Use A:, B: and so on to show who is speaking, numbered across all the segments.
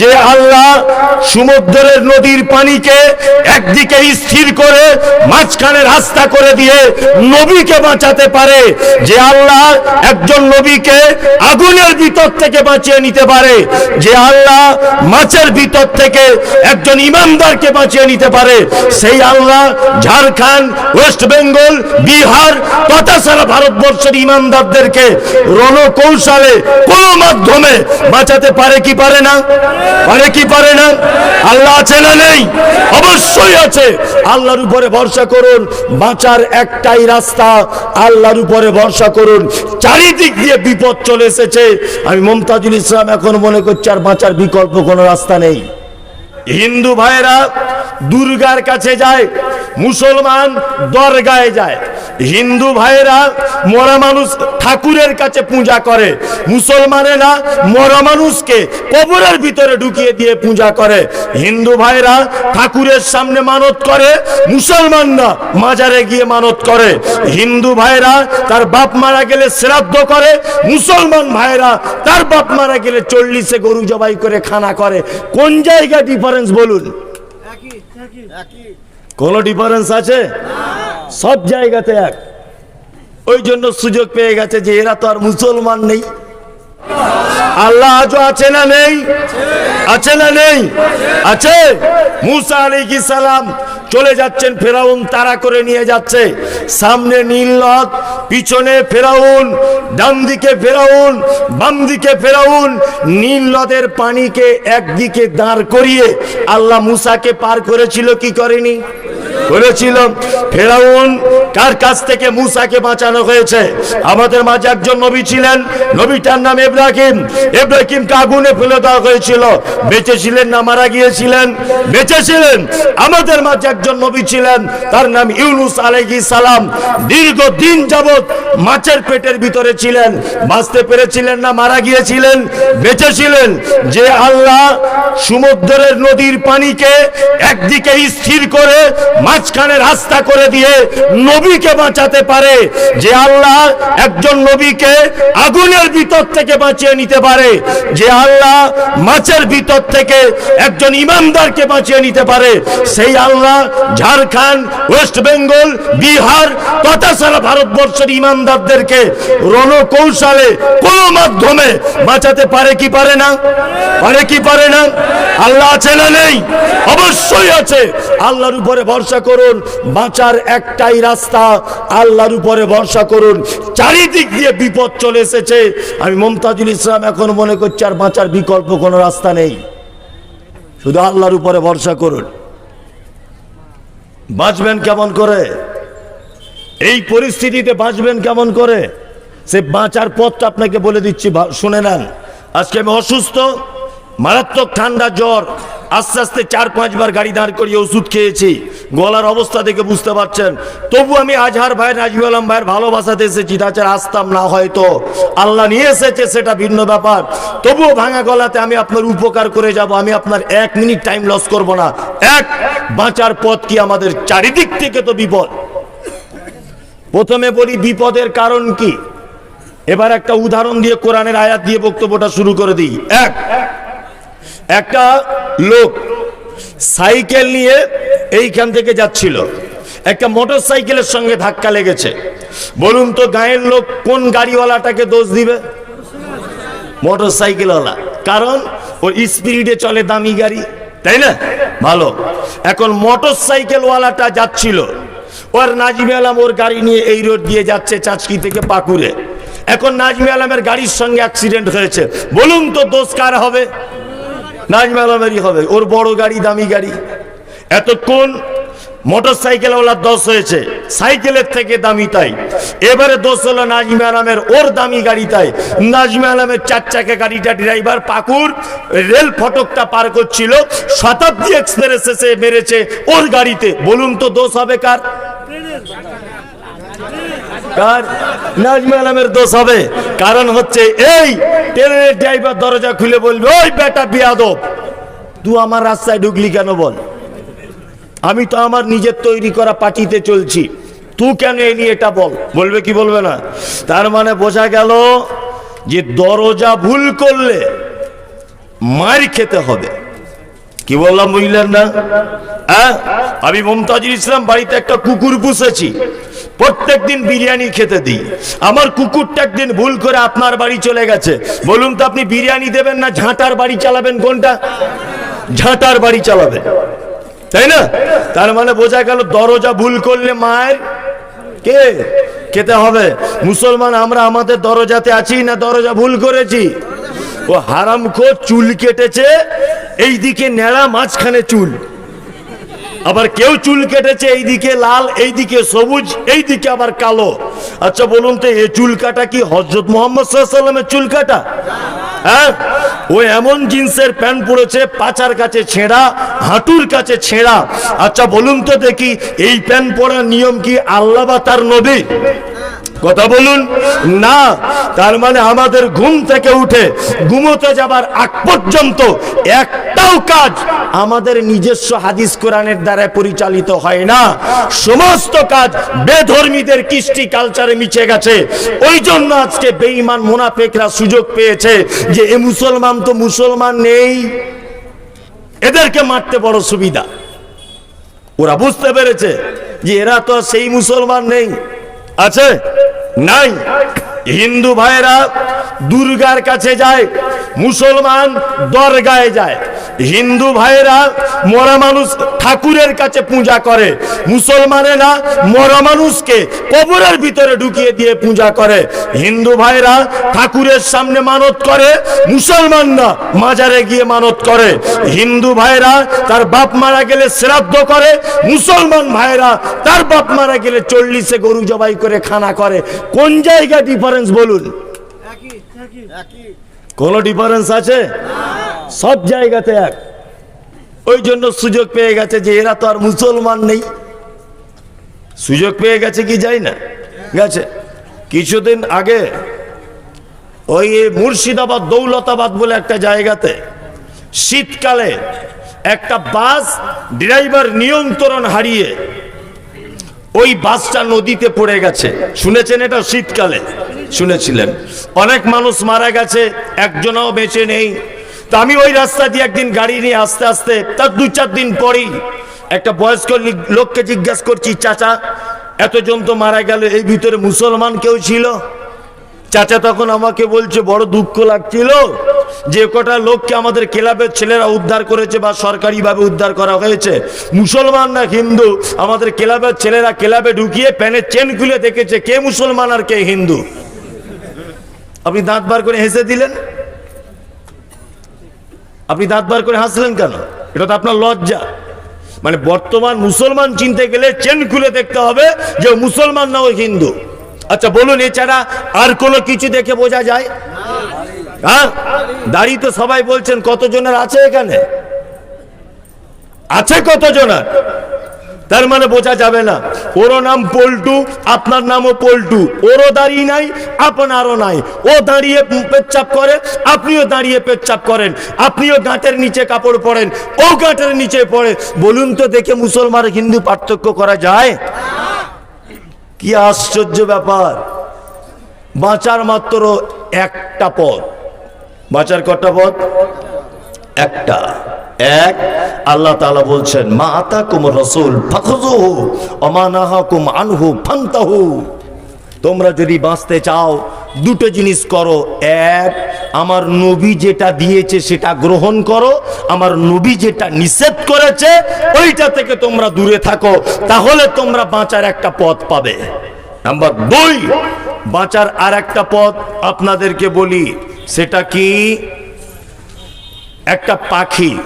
A: যে আল্লাহ সমুদ্রের নদীর পানিকে একদিকে স্থির করে, মাঝখানে রাস্তা করে দিয়ে নবীকে বাঁচাতে পারে, যে আল্লাহ একজন নবীকে আগুনের ভিতর থেকে বাঁচিয়ে নিতে পারে, যে আল্লাহ মাছের ভিতর থেকে একজন ইমানদারকে বাঁচিয়ে নিতে পারে, সেই আল্লাহ ঝাড়খণ্ড, ওয়েস্ট বেঙ্গল, বিহার তথা সারা ভারতবর্ষের ইমানদারদেরকে রণকৌশলে কোনো মাধ্যমে বাঁচাতে পারে কি পারে না? পারে পারে না? আল্লাহ আছে না নেই? অবশ্যই আছে। আল্লাহর উপরে ভরসা করুন, বাঁচার একটাই রাস্তা। আল্লাহর উপরে ভরসা করুন। চারিদিক দিয়ে বিপদ চলে এসেছে। আমি মমতাজুল ইসলাম এখন মনে করছি আর বাঁচার বিকল্প কোনো রাস্তা নেই। হিন্দু ভাইরা দুর্গার কাছে যায়, মুসলমান দরগায় যায়। হিন্দু ভাইরা মরা মানুষ ঠাকুরের কাছে পূজা করে, মুসলমানেরা মরা মানুষকে কবরের ভিতরে ঢুকিয়ে দিয়ে পূজা করে। হিন্দু ভাইরা ঠাকুরের সামনে মানত করে, মুসলমানরা মাজারে গিয়ে মানত করে। হিন্দু ভাইরা তার বাপ মারা গেলে শ্রাদ্ধ করে, মুসলমান ভাইরা তার বাপ মারা গেলে চল্লিশে গরু জবাই করে খানা করে। কোন জায়গা ডিফারেন্স বলুন। কোন ডিফারেন্স আছে? সব জায়গাতে এক। ওই জন্য সুযোগ পেয়ে গেছে যে এরা তো আর মুসলমান নেই। আল্লাহ আজও আছে না নেই? আছে না নেই? আছে? মুসা আলাইহিস সালাম চলে যাচ্ছেন, ফেরাউন তারা করে নিয়ে যাচ্ছে। সামনে নীল নদ, পিছনে ফেরাউন ডান দিকে ফেরাউন বাম দিকে ফেরাউন। নীল নদের পানিকে একদিকে দাঁড় করিয়ে আল্লাহ মুসাকে পার করেছিল, কি করেনি? করেছিল ফেরাউন কার কাছ থেকে মুসাকে বাঁচানো হয়েছে? আমাদের মাঝে একজন নবী ছিলেন, নবীটার নাম ইব্রাহিম। ইব্রাহিমকে আগুনে ফেলে দেওয়া হয়েছিল। বেঁচে ছিলেন না মারা গিয়েছিলেন? বেঁচে ছিলেন আমাদের মাঝে একজন নবী ছিলেন, তার নাম ইউনুস আলাইহিস সালাম। দীর্ঘ দিন যাবত মাছের পেটের ভিতরে ছিলেন। বাঁচতে পেরেছিলেন না, মারা গিয়েছিলেন বেঁচে ছিলেন যে আল্লাহ সমুদ্রের নদীর পানিকে একদিকে স্থির করে মাঝখানে রাস্তা করে দিয়ে নবীকে বাঁচাতে পারে, যে আল্লাহ একজন নবীকে আগুনের ভিতর থেকে বাঁচিয়ে নিতে পারে, যে আল্লাহ মাছের ভিতর থেকে একজন ইমানদারকে বাঁচিয়ে নিতে পারে, সেই আল্লাহ ঝাড়খণ্ড, ওয়েস্ট বেঙ্গল, বিহার, তথা সারা ভারতবর্ষের ইমানদারদেরকে রণকৌশলে কোন মাধ্যমে বাঁচাতে পারে কি পারে না? পারে কি পারে না? আল্লাহ আছে না নেই? অবশ্যই আছে। আল্লাহর উপরে ভরসা করুন, বাঁচার একটাই রাস্তা, আল্লাহর উপরে ভরসা করুন। চারিদিক দিয়ে বিপদ চলে এসেছে। আমি মমতাজুল ইসলাম এখন মনে করছি আর বাঁচার বিকল্প কোনো রাস্তা নেই। শুধু আল্লাহর উপরে ভরসা করুন। বাঁচবেন কেমন করে? এই পরিস্থিতিতে বাঁচবেন কেমন করে? সে বাঁচার পথটা আপনাকে বলে দিচ্ছি শুনে নেন। আজকে আমি অসুস্থ, মারাত্মক ঠান্ডা জ্বর। আস্তে আস্তে চার পাঁচবার গাড়ি দাঁড় করিয়ে ওষুধ খেয়েছি। গলার অবস্থা দেখে বুঝতে পারছেন। তবু আমি আজহার ভাই নাজমুল আলম ভাইয়ের ভালোবাসাতে এসেছি তাছাড়া আসতাম না হয়তো। আল্লাহ নিয়ে এসেছে, সেটা ভিন্ন ব্যাপার। তবুও ভাঙা গলাতে আমি আপনার উপকার করে যাব, আমি আপনার এক মিনিট টাইম লস করব না। এক, বাঁচার পথ কি আমাদের? চারিদিক থেকে তো বিপদ। প্রথমে বলি, বিপদের কারণ কি? এবার একটা উদাহরণ দিয়ে কোরআনের আয়াত দিয়ে বক্তব্যটা শুরু করে দিই। এক, একটা লোক সাইকেল নিয়ে এইখান থেকে যাচ্ছিল। একটা মোটর সাইকেলের সঙ্গে ধাক্কা লেগেছে। বলুন তো গায়ের লোক কোন গাড়িওয়ালাটাকে দোষ দিবে? মোটর সাইকেলওয়ালা কারণ ওর স্পিডে চলে দামি গাড়ি, তাই না? ভালো। এখন মোটর সাইকেলওয়ালাটা যাচ্ছিল। ওর নাজমি আলম ওর গাড়ি নিয়ে এই রোড দিয়ে যাচ্ছে চাচকি থেকে পাকুড়ে। এখন নাজমি আলমের গাড়ির সঙ্গে অ্যাক্সিডেন্ট হয়েছে। বলুন তো দোষ কার হবে? আলমেরই হবে, ওর বড় গাড়ি, দামি গাড়ি। এতক্ষণ মোটর সাইকেলওয়ালার দোষ হয়েছে, সাইকেলের থেকে দামি তাই। এবারে দোষ হলো নাজমি আলমের, ওর দামি গাড়ি তাই। নাজমি আলমের চার চাকা গাড়িটা ড্রাইভার পাকুর রেল ফটকটা পার করছিল, শতাব্দী এক্সপ্রেস এসে মেরেছে ওর গাড়িতে। বলুন তো দোষ হবে কার? কারণ হচ্ছে এই ট্রেনের ড্রাইভার দরজা খুলে বলবে, ওই বেটা বিয়াদব, তুই আমার রাস্তায় ঢুকলি কেন বল? আমি তো আমার নিজের তৈরি করা পার্টিতে চলছি। তুই কেন এলি এটা বল? বলবে কি বলবে না। তার মানে বোঝা গেল যে দরজা ভুল করলে মার খেতে হবে। কি বললাম বুঝলেন না? হ্যাঁ? আমি মমতাজুল ইসলাম বাড়িতে একটা কুকুর পুষেছি। প্রত্যেক দিন বিরিয়ানি খেতে দিই। আমার কুকুরটা একদিন ভুল করে আপনার বাড়ি চলে গেছে। বলুন তো, আপনি বিরিয়ানি দেবেন না, ঝাঁটার বাড়ি চালাবেন? কোনটা? ঝাঁটার বাড়ি চালাবেন। তাই না? তার মানে বোঝা গেল, দরজা ভুল করলে মায়ের কে? খেতে হবে। মুসলমান, আমরা আমাদের দরজাতে আছি না দরজা ভুল করেছি? ও হারাম চুল কেটেছে, এইদিকে নেড়া মাঝখানে চুল। আবার কেউ চুল কেটেছে এইদিকে লাল, এইদিকে সবুজ, এইদিকে আবার কালো। আচ্ছা বলুন তো এই চুল কাটা কি হজরত মোহাম্মদ সাল্লামের চুল কাটা? হ্যাঁ? ও এমন জিন্সের প্যান্ট পরেছে, পাচার কাছে ছেঁড়া, হাঁটুর কাছে ছেঁড়া। আচ্ছা বলুন তো দেখি, এই প্যান্ট পরার নিয়ম কি আল্লাহ বা তার নবী? কথা বলুন। না, তার মানে আমাদের ঘুম থেকে উঠে ঘুমোতে যাবার আগ পর্যন্ত একটাও কাজ আমাদের নিজস্ব হাদিস কোরআনের দ্বারা পরিচালিত হয় না। সমস্ত কাজ বেধর্মীদের কৃষ্টি কালচারে মিশে গেছে। ওই জন্য আজকে বেঈমান মোনাফেকরা সুযোগ পেয়েছে যে, এ মুসলমান তো মুসলমান নেই। এদেরকে মারতে বড় সুবিধা। ওরা বুঝতে পেরেছে যে, এরা তো সেই মুসলমান নেই। আছে? নাই। হিন্দু ভাইরা দুর্গার কাছে যায় মুসলমান দরগায় যায়। হিন্দু ভাইরা মরা মানুষ ঠাকুরের কাছে পূজা করে মুসলমানেরা মরা মানুষকে কবরের ভিতরে ঢুকিয়ে দিয়ে পূজা করে। হিন্দু ভাইরা ঠাকুরের সামনে মানত করে মুসলমানরা মাজারে গিয়ে মানত করে। হিন্দু ভাইরা তার বাপ মারা গেলে শ্রাদ্ধ করে মুসলমান ভাইরা তার বাপ মারা গেলে চল্লিশে গরু জবাই করে খানা করে। কোন জায়গায় ডিফারেন্স বলুন? কোন ডিফারেন্স আছে? সব জায়গাতে এক। ওই জন্য সুযোগ পেয়ে গেছে যে এরা তো আর মুসলমান নেই। সুযোগ পেয়ে গেছে কি যাই না? গেছে। কিছুদিন আগে ওই মুর্শিদাবাদ দৌলতাবাদ বলে একটা জায়গাতে শীতকালে একটা বাস ড্রাইভার নিয়ন্ত্রণ হারিয়ে ওই বাসটা নদীতে পড়ে গেছে। শুনেছেন এটা শীতকালে? শুনেছিলেন। অনেক মানুষ মারা গেছে, একজনও বেঁচে নেই। তো আমি ওই রাস্তা দিয়ে একদিন গাড়ি নিয়ে আস্তে আস্তে, তার দু চার দিন পরেই একটা বয়স্ক লোককে জিজ্ঞাসা করছি, চাচা, এতজন তো মারা গেল, এই ভিতরে মুসলমান কেউ ছিল? চাচা তখন আমাকে বলছে, বড় দুঃখ লাগছিল যে কটা লোককে আমাদের ক্লাবের ছেলেরা উদ্ধার করেছে বা সরকারিভাবে উদ্ধার করা হয়েছে। মুসলমান না হিন্দু? আমাদের ক্লাবের ছেলেরা ক্লাবে ঢুকিয়ে প্যানের চেন খুলে দেখেছে, কে মুসলমান আর কে হিন্দু? আপনি দাঁত বার করে হেসে দিলেন? আপনি দাঁত বার করে হাসলেন কেন? এটা তো আপনার লজ্জা। মানে বর্তমান মুসলমান চিনতে গেলে চেন খুলে দেখতে হবে যে মুসলমান না ওই হিন্দু। আচ্ছা বলুন, এছাড়া আর কোনো কিছু দেখে বোঝা যায়? হ্যাঁ? দাড়ি তো সবাই বলছেন, কতজনের আছে এখানে? আছে কতজনের? তার মানে বোঝা যাবে না। ওরও নাম পল্টু, আপনার নামও পল্টু। ওরও দাঁড়িয়ে নাই, আপনারও নাই। ও দাঁড়িয়ে পেচ্ছাপ করে, আপনিও দাঁড়িয়ে পেচ্ছাপ করেন। আপনিও গাঁটের নিচে কাপড় পরেন, ও গাঁটের নিচে পড়ে। বলুন তো দেখে মুসলমান হিন্দু পার্থক্য করা যায়? কি আশ্চর্য ব্যাপার। বাঁচার মাত্র একটা পথ। বাঁচার কটা পথ? একটা। এক, আল্লাহ তাআলা বলছেন, মা রসুল, ফাখুযুহু অমানাহাকুম আনহু, ফান্তাহু। তোমরা যদি বাঁচতে চাও, দুটো জিনিস করো। এক, আমার নবী যেটা দিয়েছে সেটা গ্রহণ করো। আমার নবী যেটা নিষেধ করেছে, ওইটা থেকে তোমরা দূরে থাকো। তাহলে তোমরা বাঁচার একটা পথ পাবে। নাম্বার দুই, বাঁচার আর একটা পথ আপনাদেরকে বলি, সেটা কি? একটা পাখি।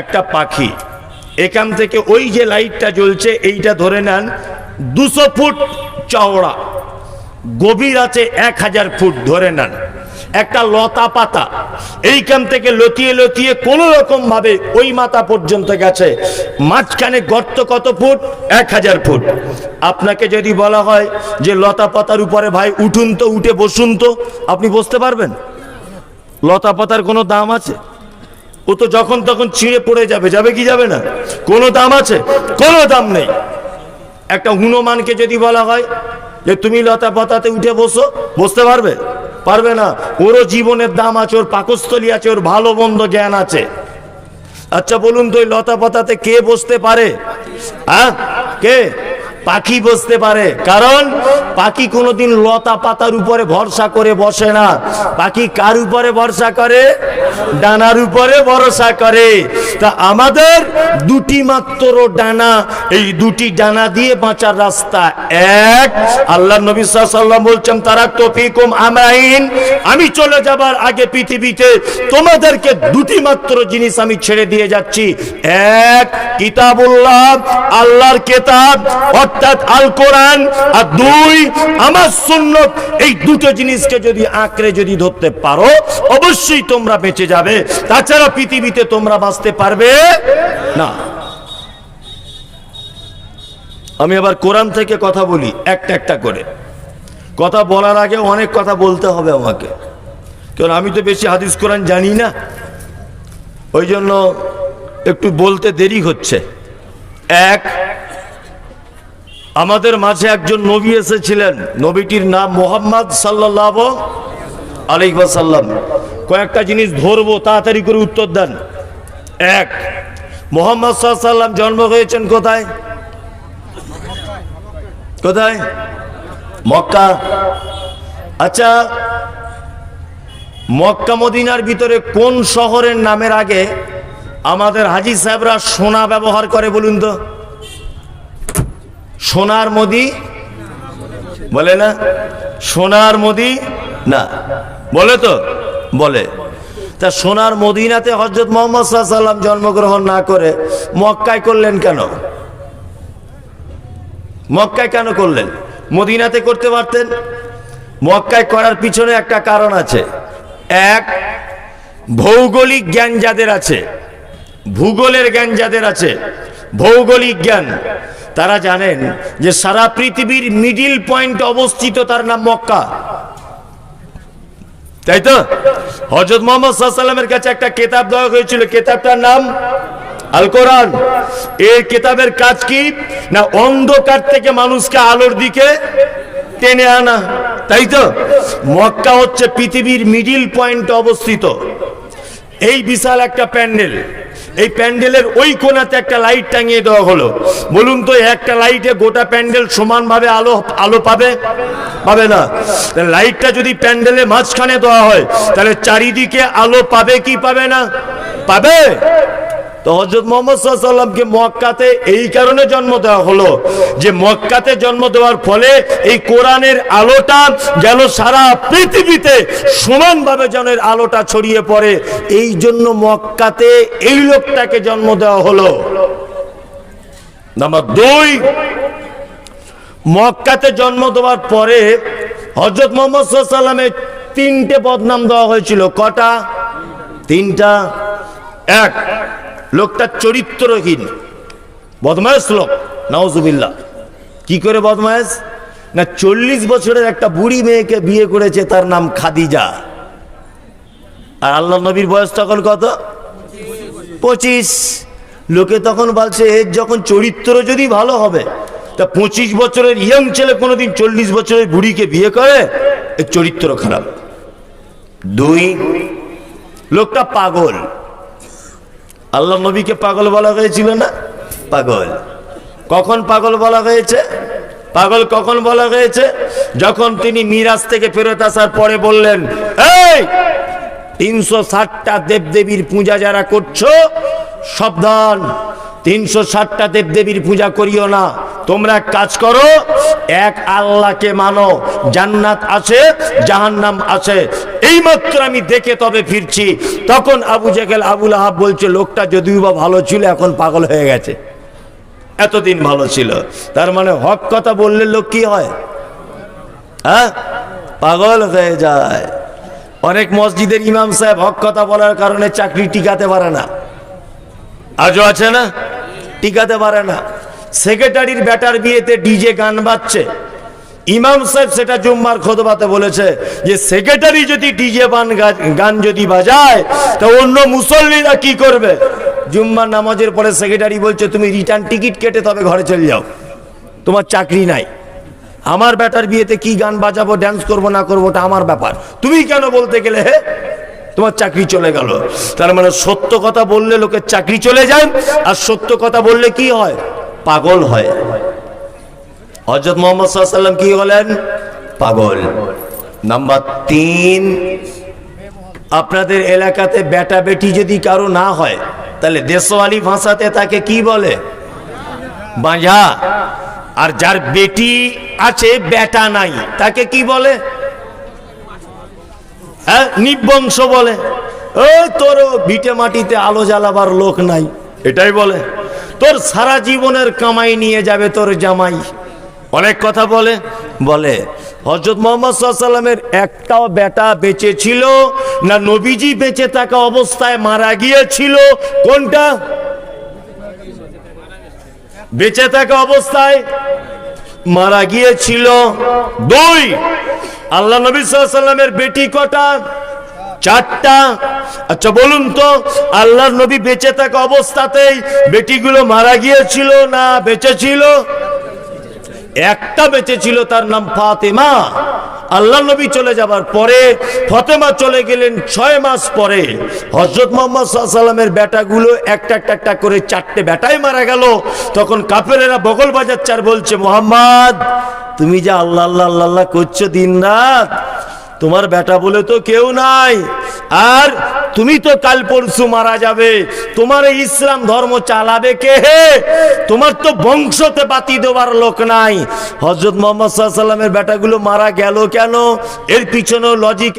A: একটা পাখি। এখান থেকে ওই যে লাইটটা জ্বলছে, এইটা ধরে নেন দুশো ফুট চওড়া। গভীর আছে এক হাজার ফুট, ধরে নেন। একটা লতা পাতা। এইখান থেকে লতিয়ে লতিয়ে কোন রকম ভাবে ওই মাথা পর্যন্ত গেছে। মাঝখানে গর্ত কত ফুট? এক হাজার ফুট। আপনাকে যদি বলা হয় যে লতা পাতার উপরে ভাই উঠুন তো, উঠে বসুন তো, আপনি বসতে পারবেন? লতা পাতার কোনো দাম আছে? ও তো যখন তখন ছিঁড়ে পড়ে যাবে যাবে কি যাবে না? কোনো দাম আছে? কোনো দাম নেই। একটা হনুমানকে যদি বলা হয় যে, তুমি লতা পাতাতে উঠে বসো। বসতে পারবে? পারবে না। ওরও জীবনের দাম আছে, ওর পাকস্থলী আছে, ওর ভালো মন্দ জ্ঞান আছে। আচ্ছা বলুন তো ওই লতা পাতাতে কে বসতে পারে? হ্যাঁ? কে? পাখি বসতে পারে। কারণ পাখি কোনোদিন লতা পাতার উপরে ভরসা করে বসে না। পাখি কার উপরে ভরসা করে? ডানার উপরে ভরসা করে। তা আমাদের দুটি মাত্র ডানা। এই দুটি ডানা দিয়ে বাঁচার রাস্তা এক। আল্লাহ নবী সাল্লাম বলছেন, তারা তফিকুম আমাইন আমি চলে যাবার আগে পৃথিবীতে তোমাদেরকে দুটি মাত্র জিনিস আমি ছেড়ে দিয়ে যাচ্ছি। এক, কিতাবুল্লাহ, আল্লাহর কেতাব। অর্থাৎ আল কোরআন আর দুই, আমার সুন্নত, এই দুটো জিনিসকে যদি আঁকড়ে যদি ধরতে পারো, অবশ্যই তোমরা বেঁচে যাবে। তাছাড়া পৃথিবীতে তোমরা বাঁচতে পারবে না। আমি আবার কোরআন থেকে কথা বলি, একটা একটা করে। কথা বলার আগে অনেক কথা বলতে হবে আমাকে। কারণ আমি তো বেশি হাদিস কোরআন জানি না। ওই জন্য একটু বলতে দেরি হচ্ছে। এক আমাদের মাঝে একজন নবী এসেছিলেন। নবীটির নাম মোহাম্মদ সাল্লাহ আলাইসাল্লাম কয়েকটা জিনিস ধরবো, তাড়াতাড়ি করে উত্তর দেন। এক, মোহাম্মদ সাল্লাম জন্ম হয়েছেন কোথায়? কোথায়? মক্কা। আচ্ছা মক্কা মদিনার ভিতরে কোন শহরের নামের আগে আমাদের হাজি সাহেবরা সোনা ব্যবহার করে বলুন তো? সোনার মোদি? বলে না? সোনার মোদি? না। বলে তো? বলে। তা সোনার মদিনাতে হজরত মোহাম্মদ সাল্লাম জন্মগ্রহণ না করে মক্কায় করলেন কেন? মক্কায় কেন করলেন? মদিনাতে করতে পারতেন? মক্কায় করার পিছনে একটা কারণ আছে। এক, ভৌগোলিক জ্ঞান যাদের আছে, ভূগোলের জ্ঞান যাদের আছে, ভৌগোলিক জ্ঞান। তারা জানেন যে সারা পৃথিবীর মিডিল পয়েন্ট অবস্থিত তার নাম মক্কা। তাই তো? হজরত মোহাম্মদ সাল্লামের কাছে একটা কেতাব দেওয়া হয়েছিল। কেতাবটার নাম আল কোরআন এই কেতাবের কাজ কি? না, অন্ধকার থেকে মানুষকে আলোর দিকে টেনে আনা। তাই তো? মক্কা হচ্ছে পৃথিবীর মিডিল পয়েন্ট অবস্থিত। এই বিশাল একটা প্যান্ডেল। এই প্যান্ডেলের ওই কোনাতে একটা লাইট টাঙিয়ে দেওয়া হলো। বলুন তো একটা লাইটে গোটা প্যান্ডেল সমানভাবে আলো আলো পাবে? পাবে না। লাইটটা যদি প্যান্ডেলে মাঝখানে দেওয়া হয়, তাহলে চারিদিকে আলো পাবে কি পাবে না? পাবে? তো হজরত মোহাম্মদ সাল্লামকে মক্কাতে এই কারণে জন্ম দেওয়া হলো যে মক্কাতে জন্ম দেওয়ার ফলে এই কোরআনের আলোটা যেন সারা পৃথিবীতে সমানভাবে জনের আলোটা ছড়িয়ে পড়ে এই জন্য মক্কাতে এই লোকটাকে জন্ম দেওয়া হলো। নাম্বার দুই, মক্কাতে জন্ম দেওয়ার পরে হজরত মোহাম্মদ সাল্লামের তিনটে বদনাম দেওয়া হয়েছিল। কটা? তিনটা। এক লোকটা চরিত্রহীন, বদমায়েশ লোক নওজুবিল্লা কি করে বদমায়েশ? না, চল্লিশ বছরের একটা বুড়ি মেয়েকে বিয়ে করেছে, তার নাম খাদিজা। আর আল্লাহ নবীর বয়স তখন কত? পঁচিশ। লোকে তখন বলছে এর যখন চরিত্র যদি ভালো হবে, তা পঁচিশ বছরের ইয়ং ছেলে কোনোদিন চল্লিশ বছরের বুড়িকে বিয়ে করে, এর চরিত্র খারাপ। দুই, লোকটা পাগল। আল্লাহ নবীকে পাগল বলা হয়েছিল না? পাগল। কখন পাগল বলা হয়েছে? পাগল কখন বলা হয়েছে? যখন তিনি মিরাজ থেকে ফেরত আসার পরে বললেন, এই, তিনশো ষাটটা দেবদেবীর পূজা যারা করছ, সাবধান। তিনশো ষাটটা দেবদেবীর পূজা করিও না। তোমরা কাজ করো এক আল্লাহকে মানো, জান্নাত আছে, জাহান্নাম আছে। এইমাত্র আমি দেখে তবে ফিরছি, তখন আবু জেকেল আবুল আহাব বলছে, লোকটা যদিও বা ভালো ছিল, এখন পাগল হয়ে গেছে। এতদিন ভালো ছিল। তার মানে হক কথা বললে লোক কি হয়? হ্যাঁ? পাগল হয়ে যায়। অনেক মসজিদের ইমাম সাহেব হক কথা বলার কারণে চাকরি টিকাতে পারে না। আজও আছে না? টিকাতে পারে না। সেক্রেটারির ব্যাটার বিয়েতে ডিজে গান বাজছে। ইমাম সাহেব সেটা জুম্মার খোদবাতে বলেছে যে, সেক্রেটারি যদি ডিজে বান গান যদি বাজায়, তা অন্য মুসল্লিরা কি করবে? জুম্মার নামাজের পরে সেক্রেটারি বলছে, তুমি রিটার্ন টিকিট কেটে তবে ঘরে চলে যাও। তোমার চাকরি নাই। আমার ব্যাটার বিয়েতে কি গান বাজাবো ড্যান্স করব, না করব, ওটা আমার ব্যাপার। তুমি কেন বলতে গেলে, হে? তোমার চাকরি চলে গেল। তার মানে সত্য কথা বললে লোকের চাকরি চলে যায়, আর সত্য কথা বললে কি হয়? পাগল হয়। হজরত মোহাম্মদ সাল্লাম কি বলেন পাগল। নাম্বার তিন, আপনাদের এলাকাতে বেটা বেটি যদি কারও না হয়, তাহলে দেশওয়ালি ভাষাতে তাকে কি বলে? বাঁঝা আর যার বেটি আছে, বেটা নাই, তাকে কি বলে? হ্যাঁ নিবংশ বলে। ওই তোর ভিটে মাটিতে আলো জ্বালাবার লোক নাই, এটাই বলে। তোর সারা জীবনের কামাই নিয়ে যাবে তোর জামাই। অনেক কথা বলে। বলে হজরত মোহাম্মদ সাল্লামের একটাও বেটা বেঁচে ছিল না নবীজি বেঁচে থাকা অবস্থায় মারা গিয়েছিল? কোনটা? বেঁচে থাকা অবস্থায় মারা গিয়েছিল দুই। আল্লাহ নবী সাল্লামের বেটি কটা? চারটা। আচ্ছা বলুন তো, আল্লাহর নবী বেঁচে থাকা অবস্থাতেই বেটিগুলো মারা গিয়েছিল না বেঁচে ছিল একটা বেঁচে ছিল তার নাম ফাতেমা। আল্লাহ নবী চলে যাবার পরে ফতেমা চলে গেলেন ছয় মাস পরে। হজরত মোহাম্মদ সাল্লামের বেটাগুলো একটা একটা একটা করে চারটে বেটাই মারা গেল। তখন কাপেরেরা বগল বাজাচ্ছে আর বলছে, মোহাম্মদ, তুমি যে আল্লাহ আল্লাহ আল্লাহ করছ দিন রাত তোমার বেটা বলে তো কেউ নাই। আর তুমি তো কাল পরশু মারা যাবে। তোমার ইসলাম ধর্ম চালাবে কে হে? তোমার তো বংশতে বাতি দেওয়ার লোক নাই। হজরত মোহাম্মদ সাল্লামের বেটাগুলো মারা গেল কেন? এর পিছনেও লজিক